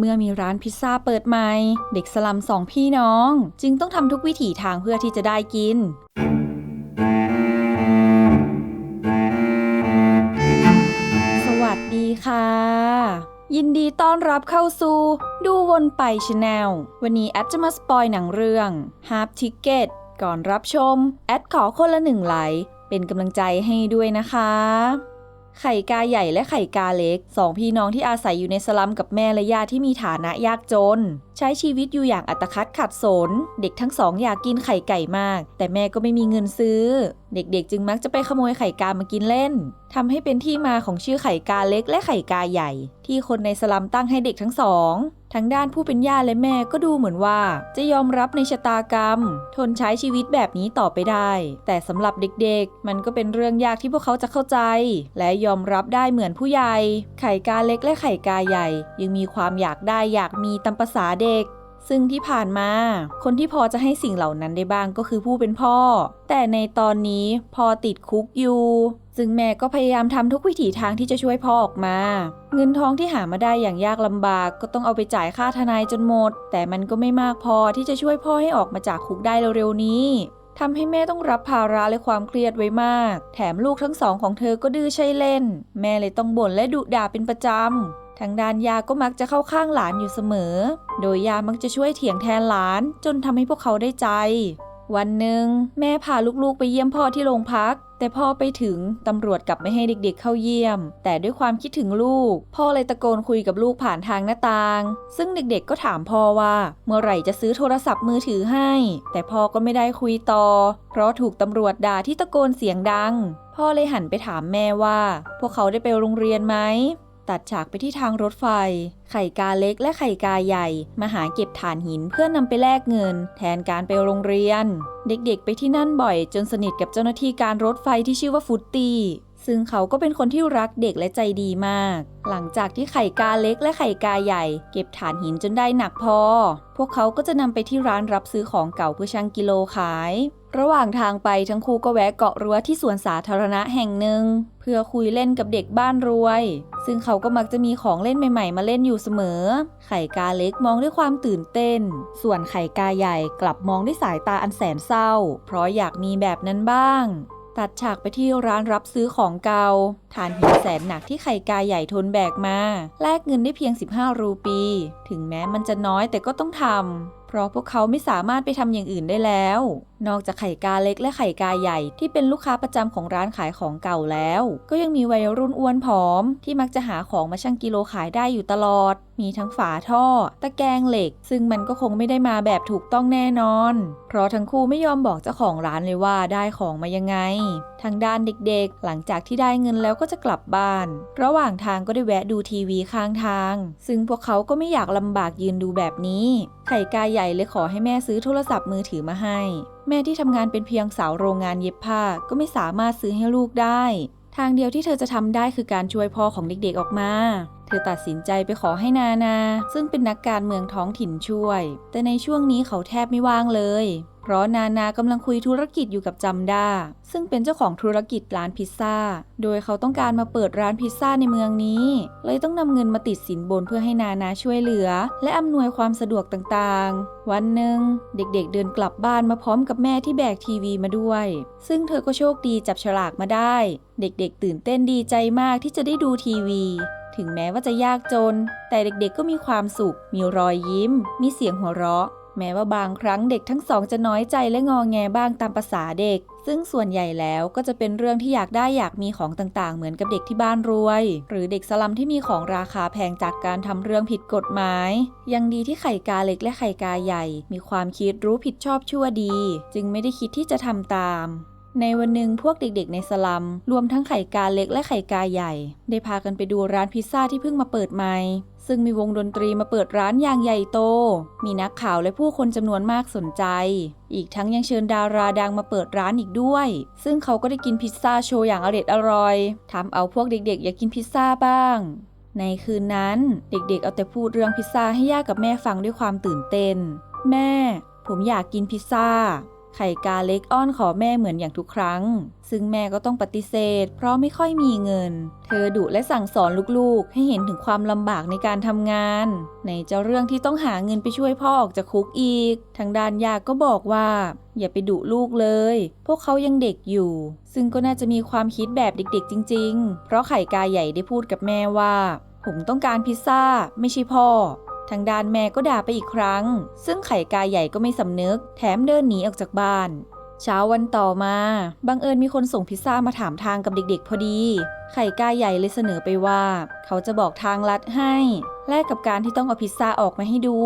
เมื่อมีร้านพิซซ่าเปิดใหม่ เด็กสลัมสองพี่น้อง จึงต้องทำทุกวิถีทางเพื่อที่จะได้กินสวัสดีค่ะ ยินดีต้อนรับเข้าสู่ ดูวนไปชาแนล วันนี้แอดจะมาสปอยหนังเรื่อง Half Ticket ก่อนรับชม แอดขอคนละหนึ่งไหล เป็นกำลังใจให้ด้วยนะคะ ไข่กาใหญ่และไข่กาเล็กสองพี่น้องที่อาศัยอยู่ในสลัมกับแม่และญาติที่มีฐานะยากจน ใช้ชีวิตอยู่อย่างอัตคัดขัดสน เด็กทั้งสองอยากกินไข่ไก่มาก แต่แม่ก็ไม่มีเงินซื้อ เด็กๆ จึงมักจะไปขโมยไข่กามากินเล่นทำให้เป็นที่มาของชื่อไข่กาเล็กและไข่กาใหญ่ ที่คนในสลัมตั้งให้เด็กทั้งสองทั้งด้านผู้เป็นย่าและแม่ก็ดูเหมือนว่า จะยอมรับในชะตากรรม ทนใช้ชีวิตแบบนี้ต่อไปได้ แต่สำหรับเด็กๆ มันก็เป็นเรื่องยากที่พวกเขาจะเข้าใจ และยอมรับได้เหมือนผู้ใหญ่ ไข่กาเล็กและไข่กาใหญ่ ยังมีความอยากได้อยากมีตามภาษาเด็กซึ่งที่ผ่านมา คนที่พอจะให้สิ่งเหล่านั้นได้บ้างก็คือผู้เป็นพ่อ แต่ในตอนนี้พ่อติดคุกอยู่ ซึ่งแม่ก็พยายามทำทุกวิถีทางที่จะช่วยพ่อออกมา เงินทองที่หามาได้อย่างยากลำบากก็ต้องเอาไปจ่ายค่าทนายจนหมด แต่มันก็ไม่มากพอที่จะช่วยพ่อให้ออกมาจากคุกได้เร็วๆนี้ทำให้แม่ต้องรับภาระและความเครียดไว้มาก แถมลูกทั้งสองของเธอก็ดื้อใช่เล่น แม่เลยต้องบ่นและดุด่าเป็นประจำ ทางด้านยาก็มักจะเข้าข้างหลานอยู่เสมอ โดยยามักจะช่วยเถียงแทนหลานจนทำให้พวกเขาได้ใจ วันหนึ่งแม่พาลูกๆไปเยี่ยมพ่อที่โรงพัก แต่พอไปถึงตำรวจกลับไม่ให้เด็กๆเข้าเยี่ยม แต่ด้วยความคิดถึงลูก พ่อเลยตะโกนคุยกับลูกผ่านทางหน้าต่าง ซึ่งเด็กๆก็ถามพ่อว่า เมื่อไหร่จะซื้อโทรศัพท์มือถือให้ แต่พ่อก็ไม่ได้คุยต่อ เพราะถูกตำรวจด่าที่ตะโกนเสียงดัง พ่อเลยหันไปถามแม่ว่า พวกเขาได้ไปโรงเรียนไหม ตัดฉากไปที่ทางรถไฟ ไข่กาเล็กและไข่กาใหญ่ มาหาเก็บถ่านหินเพื่อนำไปแลกเงิน แทนการไปโรงเรียน เด็กๆ ไปที่นั่นบ่อย จนสนิทกับเจ้าหน้าที่การรถไฟที่ชื่อว่าฟุตตี้ซึ่งเขาก็เป็นคนที่รักเด็กและใจดีมาก หลังจากที่ไข่กาเล็กและไข่กาใหญ่ เก็บถ่านหินจนได้หนักพอ พวกเขาก็จะนำไปที่ร้านรับซื้อของเก่าเพื่อชั่งกิโลขาย ระหว่างทางไปทั้งคู่ก็แวะเกาะรั้วที่สวนสาธารณะแห่งหนึ่ง เพื่อคุยเล่นกับเด็กบ้านรวย ซึ่งเขาก็มักจะมีของเล่นใหม่ๆ มาเล่นอยู่เสมอ ไข่กาเล็กมองด้วยความตื่นเต้น ส่วนไข่กาใหญ่กลับมองด้วยสายตาอันแสนเศร้า เพราะอยากมีแบบนั้นบ้าง ตัดฉากไปที่ร้านรับซื้อของเก่าฐานหินแสนหนักที่ไข่กาใหญ่ทนแบกมา แลกเงินได้เพียง 15 รูปี ถึงแม้มันจะน้อยแต่ก็ต้องทำ เพราะพวกเขาไม่สามารถไปทำอย่างอื่นได้แล้ว นอกจากไข่กาเล็กและไข่กาใหญ่ที่เป็นลูกค้าประจำของร้านขายของเก่าแล้ว ก็ยังมีวัยรุ่นอ้วนผอม ที่มักจะหาของมาชั่งกิโลขายได้อยู่ตลอด มีทั้งฝาท่อ ตะแกรงเหล็ก ซึ่งมันก็คงไม่ได้มาแบบถูกต้องแน่นอน เพราะทั้งคู่ไม่ยอมบอกเจ้าของร้านเลยว่าได้ของมายังไงทางด้านเด็กๆ หลังจากที่ได้เงินแล้วก็จะกลับบ้าน ระหว่างทางก็ได้แวะดูทีวีข้างทาง ซึ่งพวกเขาก็ไม่อยากลำบากยืนดูแบบนี้ ไข่กาใหญ่เลยขอให้แม่ซื้อโทรศัพท์มือถือมาให้ แม่ที่ทำงานเป็นเพียงสาวโรงงานเย็บผ้าก็ไม่สามารถซื้อให้ลูกได้ ทางเดียวที่เธอจะทำได้คือการช่วยพ่อของเด็กๆออกมา เธอตัดสินใจไปขอให้นานา ซึ่งเป็นนักการเมืองท้องถิ่นช่วย แต่ในช่วงนี้เขาแทบไม่ว่างเลย เพราะนานากำลังคุยธุรกิจอยู่กับจำด้า ซึ่งเป็นเจ้าของธุรกิจร้านพิซซ่า โดยเขาต้องการมาเปิดร้านพิซซ่าในเมืองนี้ เลยต้องนำเงินมาติดสินบนเพื่อให้นานาช่วยเหลือ และอำนวยความสะดวกต่างๆ วันหนึ่งเด็กๆเดินกลับบ้านมาพร้อมกับแม่ที่แบกทีวีมาด้วย ซึ่งเธอก็โชคดีจับฉลากมาได้ เด็กๆ ตื่นเต้นดีใจมากที่จะได้ดูทีวี ถึงแม้ว่าจะยากจน แต่เด็กๆก็มีความสุข มีรอยยิ้ม มีเสียงหัวเราะ แม้ว่าบางครั้งเด็กทั้งสองจะน้อยใจและงอแงบ้างตามภาษาเด็ก ซึ่งส่วนใหญ่แล้วก็จะเป็นเรื่องที่อยากได้อยากมีของต่างๆ เหมือนกับเด็กที่บ้านรวย หรือเด็กสลัมที่มีของราคาแพงจากการทำเรื่องผิดกฎหมาย ยังดีที่ไข่กาเล็กและไข่กาใหญ่ มีความคิดรู้ผิดชอบชั่วดี จึงไม่ได้คิดที่จะทำตาม ในวันหนึ่งพวกเด็กๆ ในสลัม รวมทั้งไข่กาเล็กและไข่กาใหญ่ ได้พากันไปดูร้านพิซซ่าที่เพิ่งมาเปิดใหม่ ซึ่งมีวงดนตรีมาเปิดร้านอย่างใหญ่โต มีนักข่าวและผู้คนจำนวนมากสนใจ อีกทั้งยังเชิญดาราดังมาเปิดร้านอีกด้วย ซึ่งเขาก็ได้กินพิซซ่าโชว์อย่างอร่อยอร่อยทำเอาพวกเด็กๆ อยากกินพิซซ่าบ้างในคืนนั้นเด็กๆ เอาแต่พูดเรื่องพิซซ่าให้ย่ากับแม่ฟังด้วยความตื่นเต้น แม่ ผมอยากกินพิซซ่า ไข่กาเล็กอ้อนขอแม่เหมือนอย่างทุกครั้ง ซึ่งแม่ก็ต้องปฏิเสธ เพราะไม่ค่อยมีเงิน เธอดุและสั่งสอนลูกๆ ให้เห็นถึงความลำบากในการทำงาน ในเจ้าเรื่องที่ต้องหาเงินไปช่วยพ่อออกจากคุกอีก ทางด้านยาก็บอกว่า อย่าไปดุลูกเลย พวกเขายังเด็กอยู่ ซึ่งก็น่าจะมีความคิดแบบเด็กๆ จริง ๆ เพราะไข่กาใหญ่ได้พูดกับแม่ว่า ผมต้องการพิซซ่าไม่ใช่พ่อ ทางด้านแม่ก็ด่าไปอีกครั้ง ซึ่งไข่กาใหญ่ก็ไม่สำนึก แถมเดินหนีออกจากบ้าน เช้าวันต่อมา บังเอิญมีคนส่งพิซซ่ามาถามทางกับเด็กๆ พอดี ไข่กาใหญ่เลยเสนอไปว่า เขาจะบอกทางลัดให้ แลกกับการที่ต้องเอาพิซซ่าออกมาให้ดู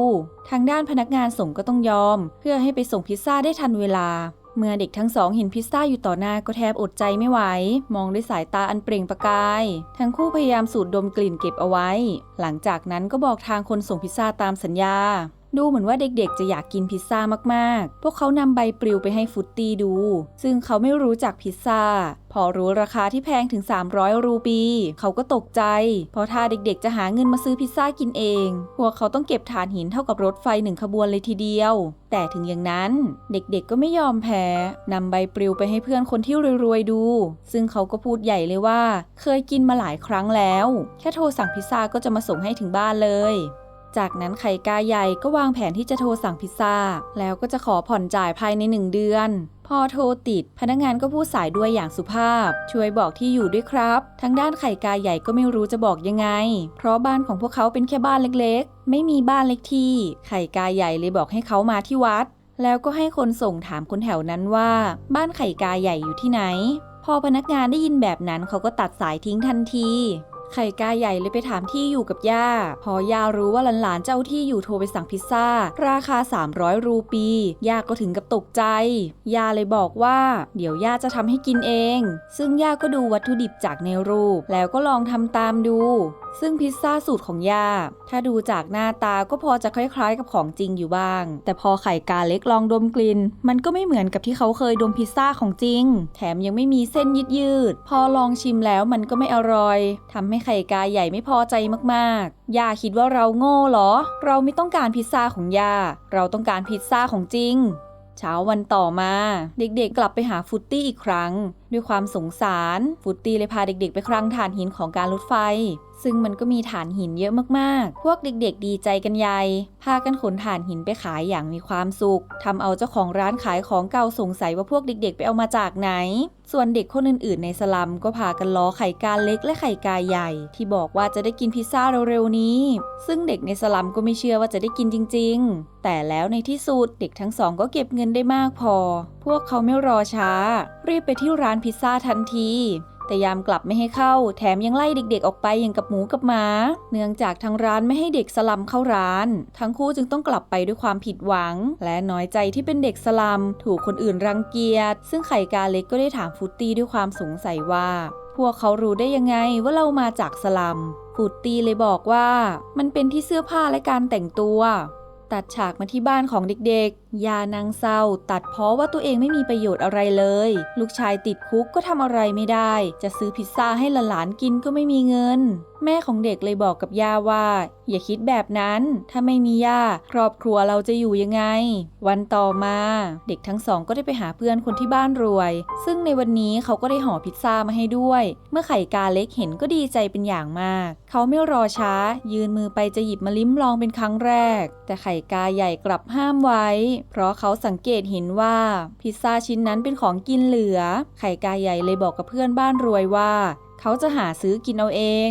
ทางด้านพนักงานส่งก็ต้องยอม เพื่อให้ไปส่งพิซซ่าได้ทันเวลา เมื่อเด็กทั้งสองเห็นพิซซ่าอยู่ต่อหน้าก็แทบอดใจไม่ไหว มองด้วยสายตาอันเปล่งประกาย ทั้งคู่พยายามสูดดมกลิ่นเก็บเอาไว้ หลังจากนั้นก็บอกทางคนส่งพิซซ่าตามสัญญา ดูเหมือนว่าเด็กๆ จะอยากกินพิซซ่ามากๆ พวกเขานำใบปลิวไปให้ฟุตตี้ดู ซึ่งเขาไม่รู้จักพิซซ่า พอรู้ราคาที่แพงถึง 300 รูปี เขาก็ตกใจ เพราะถ้าเด็กๆ จะหาเงินมาซื้อพิซซ่ากินเอง พวกเขาต้องเก็บถ่านหินเท่ากับรถไฟหนึ่งขบวนเลยทีเดียว แต่ถึงอย่างนั้น เด็กๆ ก็ไม่ยอมแพ้ นำใบปลิวไปให้เพื่อนคนที่รวยๆ ดู ซึ่งเขาก็พูดใหญ่เลยว่า เคยกินมาหลายครั้งแล้ว แค่โทรสั่งพิซซ่าก็จะมาส่งให้ถึงบ้านเลย จากนั้นไข่กาใหญ่ก็วางแผนที่จะโทรสั่งพิซซ่า แล้วก็จะขอผ่อนจ่ายภายในหนึ่งเดือน พอโทรติด พนักงานก็พูดสายด้วยอย่างสุภาพ ช่วยบอกที่อยู่ด้วยครับ ทางด้านไข่กาใหญ่ก็ไม่รู้จะบอกยังไง เพราะบ้านของพวกเขาเป็นแค่บ้านเล็กๆ ไม่มีบ้านเล็กที่ ไข่กาใหญ่เลยบอกให้เขามาที่วัด แล้วก็ให้คนส่งถามคนแถวนั้นว่า บ้านไข่กาใหญ่อยู่ที่ไหน พอพนักงานได้ยินแบบนั้นเขาก็ตัดสายทิ้งทันที ไข่กาใหญ่เลยไปถามที่อยู่กับย่า พอย่ารู้ว่าหลานๆเจ้าที่อยู่โทรไปสั่งพิซซ่า ราคา 300 รูปี ย่าก็ถึงกับตกใจ ย่าเลยบอกว่า เดี๋ยวย่าจะทำให้กินเอง ซึ่งย่าก็ดูวัตถุดิบจากในรูป แล้วก็ลองทำตามดู ซึ่งพิซซ่าสูตรของย่า ถ้าดูจากหน้าตาก็พอจะคล้ายๆ กับของจริงอยู่บ้าง แต่พอไข่กาเล็กลองดมกลิ่น มันก็ไม่เหมือนกับที่เขาเคยดมพิซซ่าของจริง แถมยังไม่มีเส้นยืดยืดๆพอลองชิมแล้วมันก็ไม่อร่อยทำให้ไข่กาใหญ่ไม่พอใจมากๆ ย่าคิดว่าเราโง่เหรอ เราไม่ต้องการพิซซ่าของย่า เราต้องการพิซซ่าของจริงเช้าวันต่อมา เด็กๆ กลับไปหาฟุตตี้อีกครั้ง ด้วยความสงสาร ฟุตตี้เลยพาเด็กๆ ไปครั้งถ่านหินของการรถไฟ ซึ่งมันก็มีถ่านหินเยอะมากๆ พวกเด็กๆดีใจกันใหญ่ พากันขนถ่านหินไปขายอย่างมีความสุขทำเอาเจ้าของร้านขายของเก่าสงสัยว่าพวกเด็กๆ ไปเอามาจากไหน ส่วนเด็กคนอื่นๆ ในสลัมก็พากันล้อไข่กาเล็กและไข่กาใหญ่ ที่บอกว่าจะได้กินพิซซ่าเร็วๆนี้ ซึ่งเด็กในสลัมก็ไม่เชื่อว่าจะได้กินจริง ๆ แต่แล้วในที่สุดเด็กทั้งสองก็เก็บเงินได้มากพอ พวกเขาไม่รอช้า รีบไปที่ร้านพิซซ่าทันที แต่ยามกลับไม่ให้เข้า แถมยังไล่เด็กๆออกไปอย่างกับหมูกับหมา เนื่องจากทางร้านไม่ให้เด็กสลัมเข้าร้าน ทั้งคู่จึงต้องกลับไปด้วยความผิดหวัง และน้อยใจที่เป็นเด็กสลัมถูกคนอื่นรังเกียจ ซึ่งไข่กาเล็กก็ได้ถามฟุตตี้ด้วยความสงสัยว่า พวกเขารู้ได้ยังไงว่าเรามาจากสลัม ฟุตตี้เลยบอกว่า มันเป็นที่เสื้อผ้าและการแต่งตัว ตัดฉากมาที่บ้านของเด็กๆ ยานางเศร้า ตัดเพราะว่าตัวเองไม่มีประโยชน์อะไรเลย ลูกชายติดคุกก็ทำอะไรไม่ได้ จะซื้อพิซซ่าให้หลานๆกินก็ไม่มีเงิน แม่ของเด็กเลยบอกกับย่าว่า อย่าคิดแบบนั้น ถ้าไม่มีย่าครอบครัวเราจะอยู่ยังไง วันต่อมา เด็กทั้งสองก็ได้ไปหาเพื่อนคนที่บ้านรวย ซึ่งในวันนี้เขาก็ได้ห่อพิซซ่ามาให้ด้วย เมื่อไข่กาเล็กเห็นก็ดีใจเป็นอย่างมาก เขาไม่รอช้า ยืนมือไปจะหยิบมาลิ้มลองเป็นครั้งแรก แต่ไข่กาใหญ่กลับห้ามไว้ เพราะเขาสังเกตเห็นว่าพิซซ่าชิ้นนั้นเป็นของกินเหลือ ไข่กาใหญ่เลยบอกกับเพื่อนบ้านรวยว่า เขาจะหาซื้อกินเอาเอง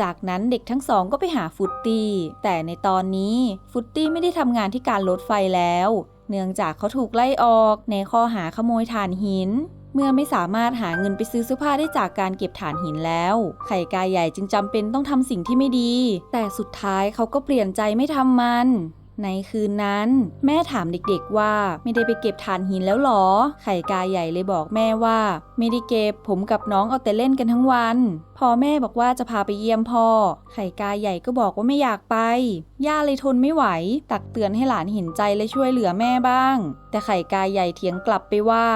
จากนั้นเด็กทั้งสองก็ไปหาฟุตตี้ แต่ในตอนนี้ฟุตตี้ไม่ได้ทำงานที่การรถไฟแล้ว เนื่องจากเขาถูกไล่ออกในข้อหาขโมยถ่านหิน เมื่อไม่สามารถหาเงินไปซื้อเสื้อผ้าได้จากการเก็บถ่านหินแล้ว ไข่กายใหญ่จึงจำเป็นต้องทำสิ่งที่ไม่ดี แต่สุดท้ายเขาก็เปลี่ยนใจไม่ทำมัน ในคืนนั้น แม่ถามเด็กๆว่าไม่ได้ไปเก็บถ่านหินแล้วหรอ ไข่กาใหญ่เลยบอกแม่ว่า ไม่ได้เก็บผมกับน้องเอาแต่เล่นกันทั้งวัน พอแม่บอกว่าจะพาไปเยี่ยมพ่อ ไข่กาใหญ่ก็บอกว่าไม่อยากไป ย่าเลยทนไม่ไหว ตักเตือนให้หลานเห็นใจและช่วยเหลือแม่บ้าง แต่ไข่กาใหญ่เถียงกลับไปว่า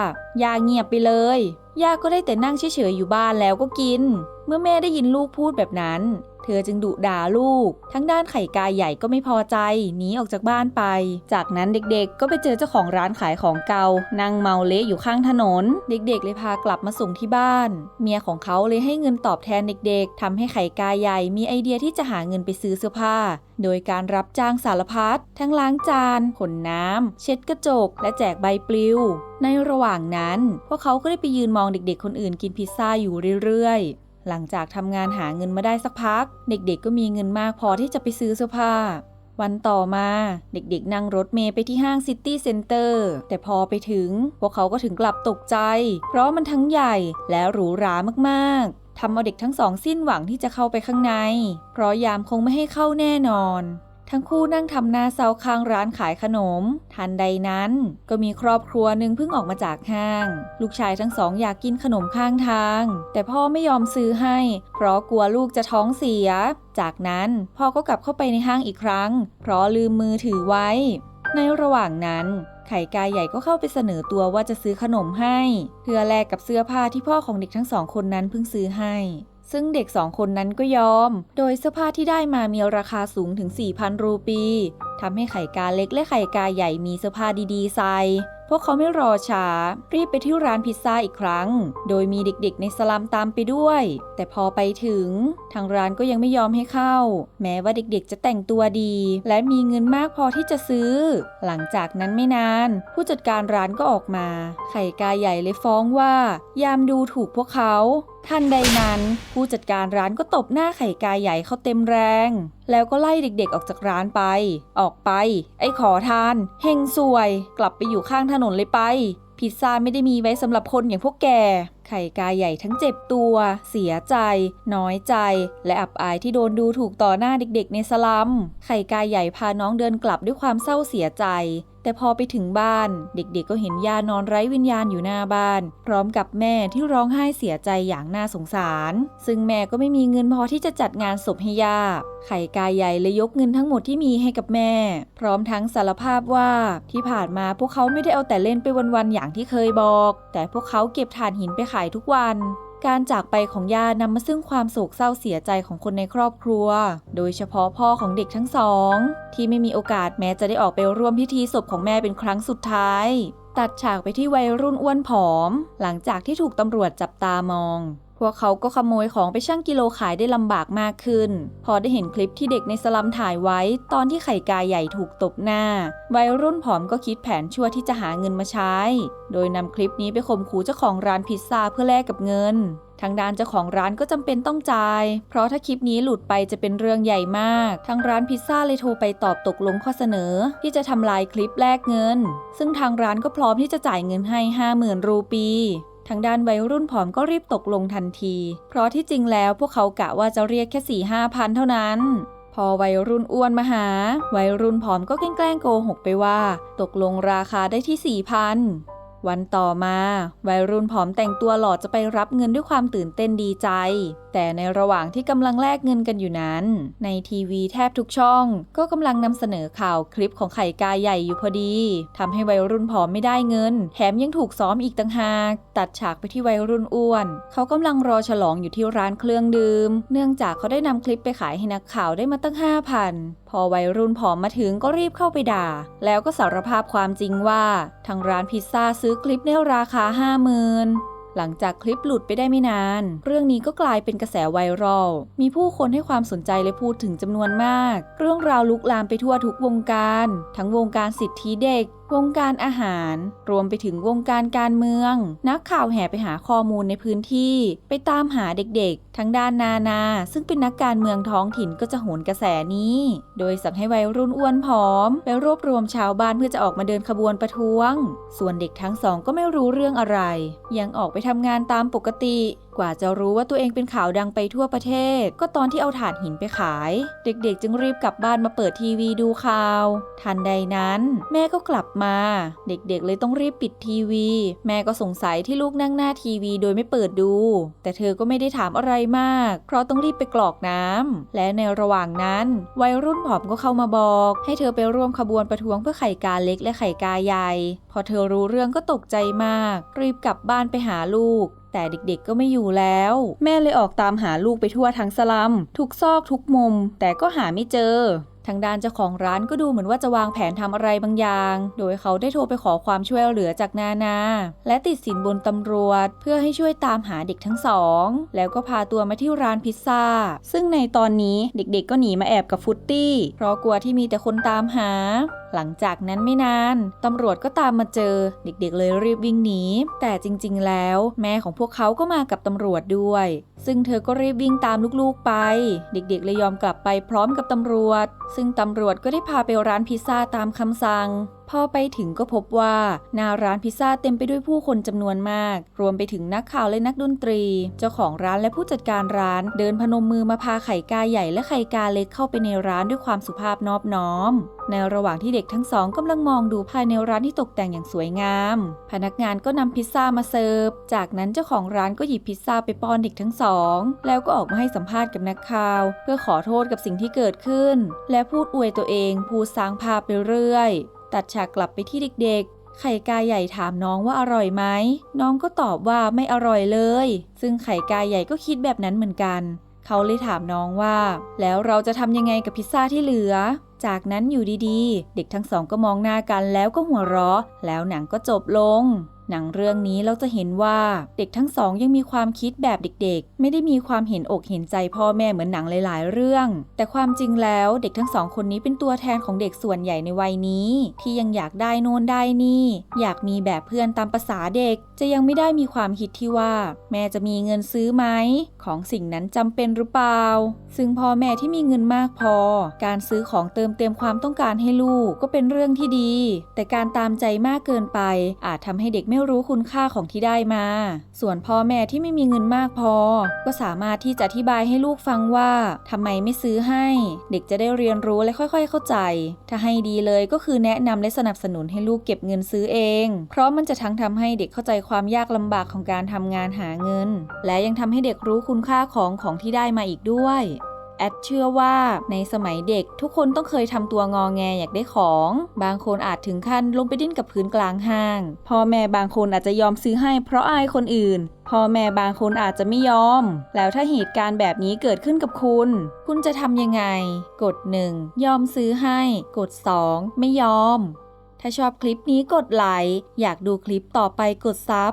ย่าเงียบไปเลย ย่าก็ได้แต่นั่งเฉยๆอยู่บ้านแล้วก็กิน เมื่อแม่ได้ยินลูกพูดแบบนั้น เธอจึงดุด่าลูก ทั้งด้านไข่กาใหญ่ก็ไม่พอใจหนีออกจากบ้านไป จากนั้นเด็กๆ ก็ไปเจอเจ้าของร้านขายของเก่านั่งเมาเละอยู่ข้างถนน เด็กๆ เลยพากลับมาส่งที่บ้าน เมียของเขาเลยให้เงินตอบแทนเด็กๆทำให้ไข่กายใหญ่มีไอเดียที่จะหาเงินไปซื้อเสื้อผ้า โดยการรับจ้างสารพัดทั้งล้างจานขนน้ำ เช็ดกระจก และแจกใบปลิวในระหว่างนั้น พวกเขาก็ได้ไปยืนมองเด็กๆ คนอื่นกินพิซซ่าอยู่เรื่อย หลังจากทำงานหาเงินมาได้สักพัก เด็กๆก็มีเงินมากพอที่จะไปซื้อเสื้อผ้า วันต่อมาเด็กๆนั่งรถเมย์ไปที่ห้างซิตี้เซ็นเตอร์แต่พอไปถึง พวกเขาก็ถึงกลับตกใจ เพราะมันทั้งใหญ่และหรูหรามากๆทำเอาเด็กทั้งสองสิ้นหวังที่จะเข้าไปข้างใน เพราะยามคงไม่ให้เข้าแน่นอน ทั้งคู่นั่งทำหน้าเศร้าข้างร้านขายขนม ทันใดนั้น ก็มีครอบครัวหนึ่งเพิ่งออกมาจากห้าง ลูกชายทั้งสองอยากกินขนมข้างทาง แต่พ่อไม่ยอมซื้อให้ เพราะกลัวลูกจะท้องเสีย จากนั้นพ่อก็กลับเข้าไปในห้างอีกครั้ง เพราะลืมมือถือไว้ ในระหว่างนั้นไข่กายใหญ่ก็เข้าไปเสนอตัวว่าจะซื้อขนมให้ เพื่อแลกกับเสื้อผ้าที่พ่อของเด็กทั้งสองคนนั้นเพิ่งซื้อให้ ซึ่งเด็กสองคนนั้นก็ยอม โดยเสื้อผ้าที่ได้มามีราคาสูงถึง 4,000 รูปี ทำให้ไข่กาเล็กและไข่กาใหญ่มีเสื้อผ้าดีๆใส่ พวกเขาไม่รอช้า รีบไปที่ร้านพิซซ่าอีกครั้ง โดยมีเด็กๆในสลัมตามไปด้วย แต่พอไปถึง ทางร้านก็ยังไม่ยอมให้เข้า แม้ว่าเด็กๆจะแต่งตัวดี และมีเงินมากพอที่จะซื้อ หลังจากนั้นไม่นาน ผู้จัดการร้านก็ออกมา ไข่กาใหญ่เลยฟ้องว่า ยามดูถูกพวกเขา ทันใดนั้น ผู้จัดการร้านก็ตบหน้าไข่กายใหญ่เขาเต็มแรง แล้วก็ไล่เด็กๆออกจากร้านไป ออกไป ไอ้ขอทาน เฮงซวย กลับไปอยู่ข้างถนนเลยไป พิซซ่าไม่ได้มีไว้สำหรับคนอย่างพวกแก ไข่กายใหญ่ทั้งเจ็บตัว เสียใจ น้อยใจ และอับอายที่โดนดูถูกต่อหน้าเด็กๆ ในสลัม ไข่กายใหญ่พาน้องเดินกลับด้วยความเศร้าเสียใจ แต่พอไปถึงบ้าน เด็กๆก็เห็นย่านอนไร้วิญญาณอยู่หน้าบ้าน พร้อมกับแม่ที่ร้องไห้เสียใจอย่างน่าสงสาร ซึ่งแม่ก็ไม่มีเงินพอที่จะจัดงานศพให้ย่า ไข่กายใหญ่เลยยกเงินทั้งหมดที่มีให้กับแม่ พร้อมทั้งสารภาพว่าที่ผ่านมาพวกเขาไม่ได้เอาแต่เล่นไปวันๆอย่างที่เคยบอก แต่พวกเขาเก็บถ่านหินไปขายทุกวัน การจากไปของย่านำมาซึ่งความโศกเศร้าเสียใจของคนในครอบครัว โดยเฉพาะพ่อของเด็กทั้งสอง ที่ไม่มีโอกาสแม้จะได้ออกไปร่วมพิธีศพของแม่เป็นครั้งสุดท้าย ตัดฉากไปที่วัยรุ่นอ้วนผอม หลังจากที่ถูกตำรวจจับตามอง พวกเขาก็ขโมยของไปชั่งกิโลขายได้ลำบากมากขึ้น พอได้เห็นคลิปที่เด็กในสลัมถ่ายไว้ ตอนที่ไข่กาใหญ่ถูกตบหน้า วัยรุ่นผอมก็คิดแผนชั่วที่จะหาเงินมาใช้ โดยนำคลิปนี้ไปข่มขู่เจ้าของร้านพิซซ่าเพื่อแลกกับเงิน ทางด้านเจ้าของร้านก็จำเป็นต้องจ่าย เพราะถ้าคลิปนี้หลุดไปจะเป็นเรื่องใหญ่มาก ทางร้านพิซซ่าเลยโทรไปตอบตกลงข้อเสนอ ที่จะทำลายคลิปแลกเงิน ซึ่งทางร้านก็พร้อมที่จะจ่ายเงินให้ 50,000 รูปี ทางด้านวัยรุ่นผอมก็รีบตกลงทันที เพราะที่จริงแล้วพวกเขากะว่าจะเรียกแค่สี่ห้าพันเท่านั้น พอวัยรุ่นอ้วนมาหา วัยรุ่นผอมก็แกล้งโกหกไปว่า ตกลงราคาได้ที่สี่พัน วันต่อมา วัยรุ่นผอมแต่งตัวหล่อจะไปรับเงินด้วยความตื่นเต้นดีใจ แต่ในระหว่างที่กำลังแลกเงินกันอยู่นั้น ในทีวีแทบทุกช่อง ก็กำลังนำเสนอข่าวคลิปของไข่กาใหญ่อยู่พอดีทำให้วัยรุ่นผอมไม่ได้เงิน แถมยังถูกซ้อมอีกต่างหาก ตัดฉากไปที่วัยรุ่นอ้วน เขากำลังรอฉลองอยู่ที่ร้านเครื่องดื่ม เนื่องจากเขาได้นำคลิปไปขายให้นักข่าวได้มาตั้ง5,000พอวัยรุ่นผอมมาถึงก็รีบเข้าไปด่า แล้วก็สารภาพความจริงว่า ทางร้านพิซซ่าซื้อคลิปในราคา50,000หลังจากคลิปหลุดไปได้ไม่นาน เรื่องนี้ก็กลายเป็นกระแสไวรัล มีผู้คนให้ความสนใจและพูดถึงจำนวนมาก เรื่องราวลุกลามไปทั่วทุกวงการ ทั้งวงการสิทธิเด็กวงการอาหารรวมไปถึงวงการการเมือง นักข่าวแห่ไปหาข้อมูลในพื้นที่ ไปตามหาเด็กๆ ทั้งด้านนานา ซึ่งเป็นนักการเมืองท้องถิ่นก็จะโหนกระแสนี้ โดยสั่งให้วัยรุ่นอ้วนผอม ไปรวบรวมชาวบ้านเพื่อจะออกมาเดินขบวนประท้วง ส่วนเด็กทั้งสองก็ไม่รู้เรื่องอะไร ยังออกไปทำงานตามปกติ กว่าจะรู้ว่าตัวเองเป็นข่าวดังไปทั่วประเทศ ก็ตอนที่เอาถ่านหินไปขาย เด็กๆ จึงรีบกลับบ้านมาเปิดทีวีดูข่าว ทันใดนั้น แม่ก็กลับมา เด็กๆ เลยต้องรีบปิดทีวี แม่ก็สงสัยที่ลูกนั่งหน้าทีวีโดยไม่เปิดดู แต่เธอก็ไม่ได้ถามอะไรมาก เพราะต้องรีบไปกรอกน้ำและในระหว่างนั้นวัยรุ่นผอมก็เข้ามาบอก ให้เธอไปร่วมขบวนประท้วงเพื่อไข่กาเล็กและไข่กาใหญ่ พอเธอรู้เรื่องก็ตกใจมาก รีบกลับบ้านไปหาลูก แต่เด็กๆก็ไม่อยู่แล้ว แม่เลยออกตามหาลูกไปทั่วทั้งสลัม ทุกซอกทุกมุม แต่ก็หาไม่เจอทางด้านเจ้าของร้านก็ดูเหมือนว่าจะวางแผนทำอะไรบางอย่าง โดยเขาได้โทรไปขอความช่วยเหลือจากนานา และติดสินบนตำรวจ เพื่อให้ช่วยตามหาเด็กทั้งสอง แล้วก็พาตัวมาที่ร้านพิซซ่า ซึ่งในตอนนี้เด็กๆก็หนีมาแอบกับฟุตตี้ เพราะกลัวที่มีแต่คนตามหาหลังจากนั้นไม่นาน ตำรวจก็ตามมาเจอ เด็กๆเลยรีบวิ่งหนี แต่จริงๆ แล้ว แม่ของพวกเขาก็มากับตำรวจด้วย ซึ่งเธอก็รีบวิ่งตามลูกๆไป เด็กๆเลยยอมกลับไปพร้อมกับตำรวจ ซึ่งตำรวจก็ได้พาไปร้านพิซซ่าตามคำสั่ง พอไปถึงก็พบว่าหน้าร้านพิซซ่าเต็มไปด้วยผู้คนจำนวนมาก รวมไปถึงนักข่าวและนักดนตรี เจ้าของร้านและผู้จัดการร้าน เดินพนมมือมาพาไข่กาใหญ่และไข่กาเล็กเข้าไปในร้านด้วยความสุภาพนอบน้อม ในระหว่างที่เด็กทั้งสองกำลังมองดูภายในร้านที่ตกแต่งอย่างสวยงาม พนักงานก็นำพิซซ่ามาเสิร์ฟ จากนั้นเจ้าของร้านก็หยิบพิซซ่าไปป้อนเด็กทั้งสอง แล้วก็ออกมาให้สัมภาษณ์กับนักข่าว เพื่อขอโทษกับสิ่งที่เกิดขึ้น และพูดอวยตัวเองพูดสร้างภาพไปเรื่อย ตัดฉากกลับไปที่เด็กๆ ไข่กาใหญ่ถามน้องว่าอร่อยไหม น้องก็ตอบว่าไม่อร่อยเลย ซึ่งไข่กาใหญ่ก็คิดแบบนั้นเหมือนกัน เขาเลยถามน้องว่า แล้วเราจะทำยังไงกับพิซซ่าที่เหลือ จากนั้นอยู่ดีๆ เด็กทั้งสองก็มองหน้ากันแล้วก็หัวเราะ แล้วหนังก็จบลง หนังเรื่องนี้เราจะเห็นว่าเด็กทั้งสองยังมีความคิดแบบเด็กๆ ไม่ได้มีความเห็นอกเห็นใจพ่อแม่เหมือนหนังหลาย ๆ เรื่อง แต่ความจริงแล้วเด็กทั้งสองคนนี้เป็นตัวแทนของเด็กส่วนใหญ่ในวัยนี้ ที่ยังอยากได้โน่นได้นี่ อยากมีแบบเพื่อนตามภาษาเด็ก จะยังไม่ได้มีความคิดที่ว่า แม่จะมีเงินซื้อไหม ของสิ่งนั้นจำเป็นหรือเปล่า ซึ่งพ่อแม่ที่มีเงินมากพอ การซื้อของเติมเต็มความต้องการให้ลูกก็เป็นเรื่องที่ดี แต่การตามใจมากเกินไป อาจทำให้เด็กไม่รู้คุณค่าของที่ได้มา ส่วนพ่อแม่ที่ไม่มีเงินมากพอ ก็สามารถที่จะอธิบายให้ลูกฟังว่าทำไมไม่ซื้อให้ เด็กจะได้เรียนรู้และค่อย ๆ เข้าใจ ถ้าให้ดีเลยก็คือแนะนำและสนับสนุนให้ลูกเก็บเงินซื้อเอง เพราะมันจะทั้งทำให้เด็กเข้าใจความยากลำบากของการทำงานหาเงิน และยังทำให้เด็กรู้คุณคุณค่าของของที่ได้มาอีกด้วย แอดเชื่อว่าในสมัยเด็กทุกคนต้องเคยทำตัวงอแงอยากได้ของ บางคนอาจถึงขั้นลงไปดิ้นกับพื้นกลางห้าง พ่อแม่บางคนอาจจะยอมซื้อให้เพราะอายคนอื่น พ่อแม่บางคนอาจจะไม่ยอม แล้วถ้าเหตุการณ์แบบนี้เกิดขึ้นกับคุณ คุณจะทำยังไง กด 1 ยอมซื้อให้ กด 2 ไม่ยอม ถ้าชอบคลิปนี้กดไลค์อยากดูคลิปต่อไปกดซับ